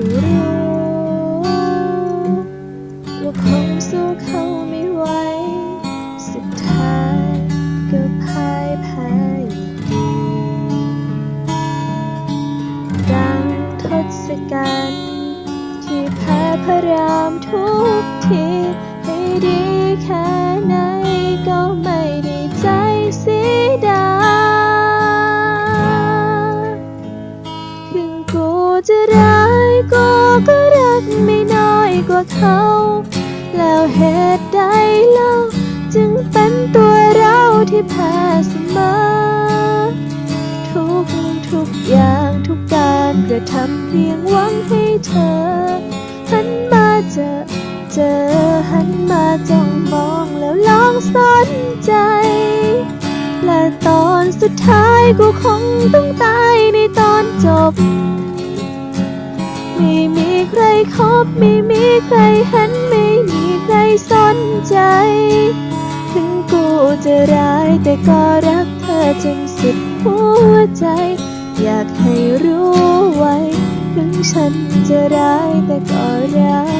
็รู้ ว่าคงสู้เขาไม่ไหว สุดท้ายก็พ่ายแพ้ยดีดังทศกัณฐ์ที่แพ้พระรามทุกทีให้ดีแค่ไหนก็ไม่ได้ใจสีดายถึงกูจะรัก กูก็รักไม่น้อยกว่าเขา แล้วเหตุใดเล่า จึงเป็นตัวเราที่แพ้เสมอทุกทุกอย่างทุกการกระทำเพียงหวังให้เธอหันมาเจอเจอหันมาจ้องมองแล้วลองสนใจ และตอนสุดท้ายกูคงต้องตายในตอนจบ ไม่มีใครคบไม่มีใครเห็นไม่มีใครสนใจ ถึงกูจะร้ายแต่ก็รักเธอจนสุดหัวใจ อยากให้รู้ไว้ ถึงฉันจะร้ายแต่ก็รัก